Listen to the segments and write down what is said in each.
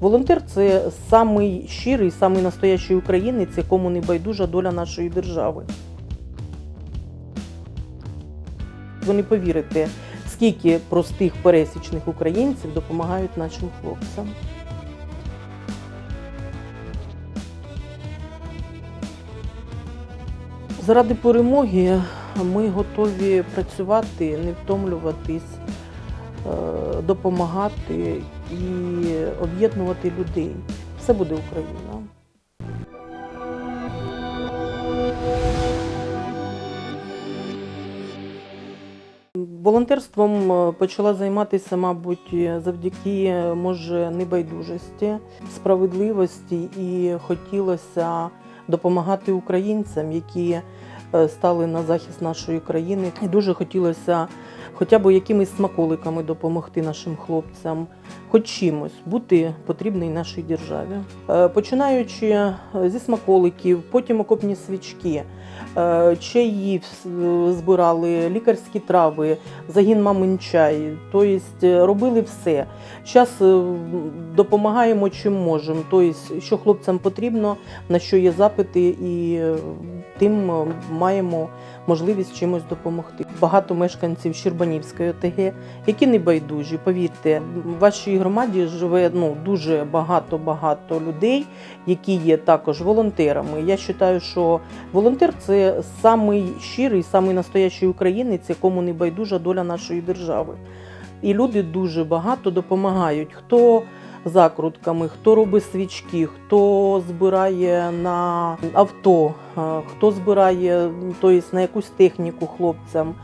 Волонтер це самий щирий, самий настоящий українець, якому не байдужа доля нашої держави. Ви не повірите, скільки простих пересічних українців допомагають нашим хлопцям. Заради перемоги ми готові працювати, не втомлюватись, е, допомагати і об'єднувати людей. Все буде Україна. Волонтерством е, почала займатися, мабуть, завдяки е, може небайдужості, справедливості і хотілося допомагати українцям, які е, стали на захист нашої країни. І дуже хотілося хоча б якимись смаколиками допомогти нашим хлопцям, хоч чимось бути потрібний нашій державі. Е, Починаючи е, зі смаколиків, потім окопні свічки, е, чаї збирали, лікарські трави, загін мамин чай. Тобто робили все. Зараз допомагаємо чим можемо. Тобто, що хлопцям потрібно, на що є запити, і тим маємо можливість чимось допомогти. Багато мешканців Щербанівської ОТГ, які не байдужі. Повірте, в вашій громаді живе ну дуже багато багато людей, які є також волонтерами. Я вважаю, що волонтер це самий щирий, самий настоящий українець, якому не байдужа доля нашої держави. І люди дуже багато допомагають. Хто закрутками, хто робить свічки, хто збирає на авто, хто збирає тобто, на якусь техніку хлопцям,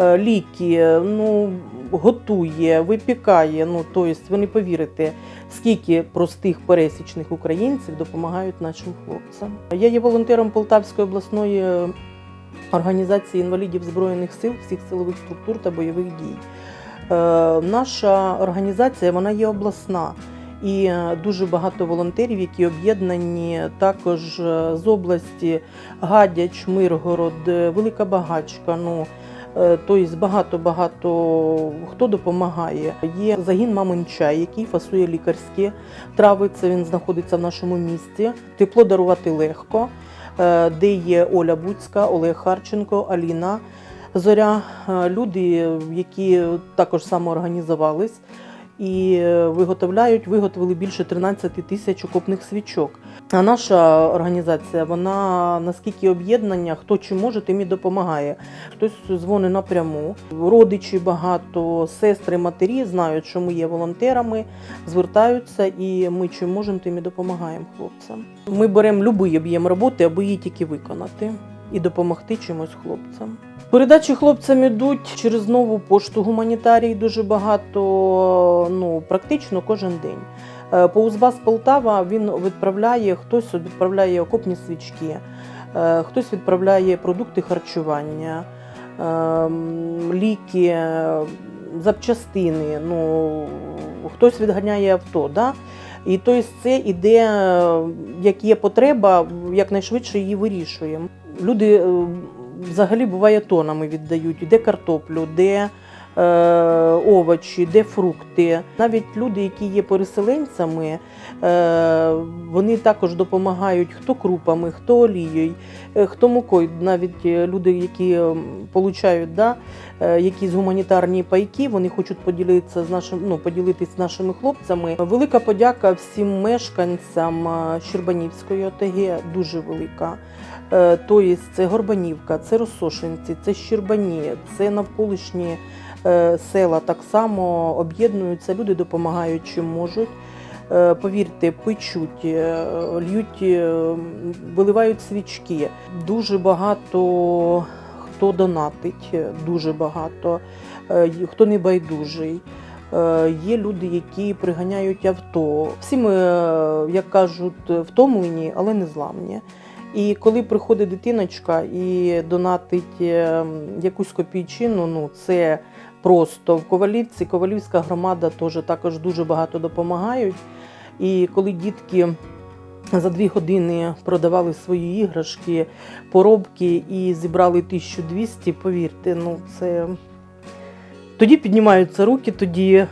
ліки, ну, готує, випікає. Ну, тобто, ви не повірите, скільки простих пересічних українців допомагають нашим хлопцям. Я є волонтером Полтавської обласної організації інвалідів Збройних сил, всіх силових структур та бойових дій. Е, Наша організація вона є обласна. І е, дуже багато волонтерів, які об'єднані також е, з області Гадяч, Миргород, е, Велика Багачка. Ну е, тобто багато-багато хто допомагає. Є загін Мамин чай, який фасує лікарські трави. Це він знаходиться в нашому місті. Тепло дарувати легко, е, де є Оля Буцька, Олег Харченко, Аліна Зоря. Е, Люди, які також самоорганізувались і е, виготовляють, виготовили більше 13 тисяч окопних свічок. А наша організація, вона наскільки об'єднання, хто чи може, тим і допомагає. Хтось дзвонить напряму. Родичі багато, сестри, матері знають, що ми є волонтерами, звертаються, і ми чим можемо, тим і допомагаємо хлопцям. Ми беремо будь-який об'єм роботи, аби її тільки виконати і допомогти чимось хлопцям. Передачі хлопцям ідуть через нову пошту гуманітарій дуже багато, ну практично кожен день. Е, По Узбас Полтава він відправляє, хтось відправляє окопні свічки, е, хтось відправляє продукти харчування, ем, ліки, е, запчастини. Ну, хтось відганяє авто. Да? І тобто це іде, е, як є потреба, якнайшвидше її вирішуємо. Люди е, взагалі буває тонами віддають, де картоплю, де е, овочі, де фрукти. Навіть люди, які є переселенцями, е, вони також допомагають хто крупами, хто олією, е, хто мукою. Навіть е, люди, які отримують да, е, якісь гуманітарні пайки, вони хочуть поділитися з нашим, ну, поділитися з нашими хлопцями. Велика подяка всім мешканцям е, Щербанівської ОТГ, дуже велика. Тобто це Горбанівка, це Росошинці, це Щербані, це навколишні е, села так само об'єднуються, люди допомагають чим можуть. Е, Повірте, печуть, льють, виливають свічки. Дуже багато хто донатить, дуже багато, хто не байдужий. Є люди, які приганяють авто. Всі ми, як кажуть, втомлені, але не зламні. І коли приходить дитиночка і донатить е, якусь копійчину, ну це просто в Ковалівці, Ковалівська громада теж також дуже багато допомагають. І коли дітки за дві години продавали свої іграшки, поробки і зібрали 1200, повірте, ну це Тоді піднімаються руки, тоді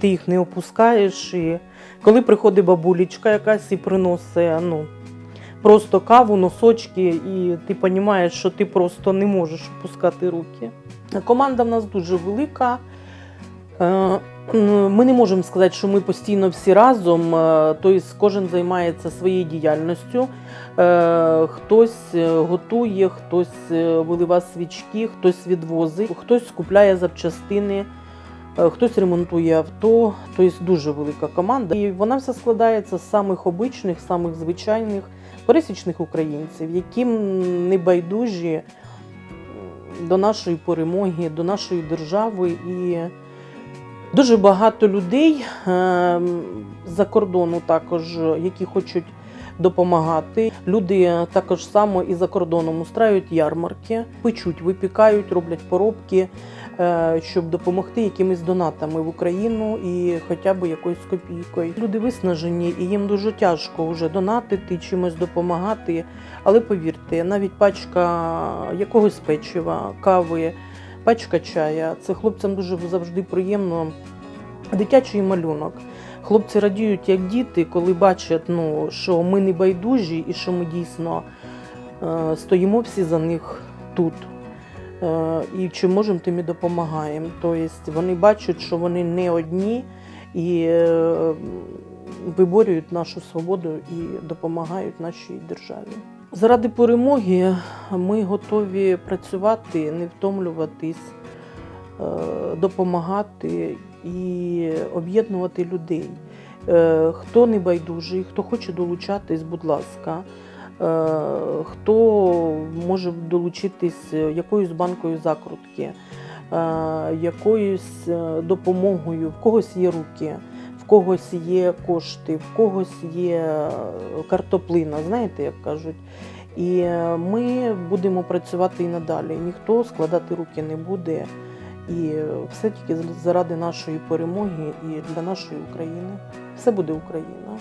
ти їх не опускаєш. І коли приходить бабулечка якась і приносить ну, просто каву, носочки, і ти розумієш, що ти просто не можеш опускати руки. Команда в нас дуже велика. Е, Ми не можемо сказати, що ми постійно всі разом, тобто кожен займається своєю діяльністю. Е, Хтось готує, хтось вилива свічки, хтось відвозить, хтось купляє запчастини, хтось ремонтує авто. Тобто дуже велика команда. І вона вся складається з самих обичних, самих звичайних пересічних українців, які не байдужі до нашої перемоги, до нашої держави. І дуже багато людей е, за кордону також, які хочуть допомагати. Люди також само і за кордоном устраюють ярмарки, печуть, випікають, роблять поробки, е, щоб допомогти якимись донатами в Україну і хоча б якоюсь копійкою. Люди виснажені і їм дуже тяжко вже донатити, чимось допомагати. Але повірте, навіть пачка якогось печива, кави, пачка чая це хлопцям дуже завжди приємно. Дитячий малюнок. Хлопці радіють як діти, коли бачать, ну, що ми не байдужі і що ми дійсно е, стоїмо всі за них тут. Е, і чи можемо, тим і допомагаємо. Тобто вони бачать, що вони не одні і е, виборюють нашу свободу і допомагають нашій державі. Заради перемоги ми готові працювати, не втомлюватись, е, допомагати і об'єднувати людей. Е, Хто не байдужий, хто хоче долучатись, будь ласка. Е, Хто може долучитись якоюсь банкою закрутки, е, якоюсь е, допомогою, в когось є руки, в когось є кошти, в когось є е, картоплина, знаєте, як кажуть. І е, ми будемо працювати і надалі. Ніхто складати руки не буде. І все тільки заради нашої перемоги і для нашої України. Все буде Україна.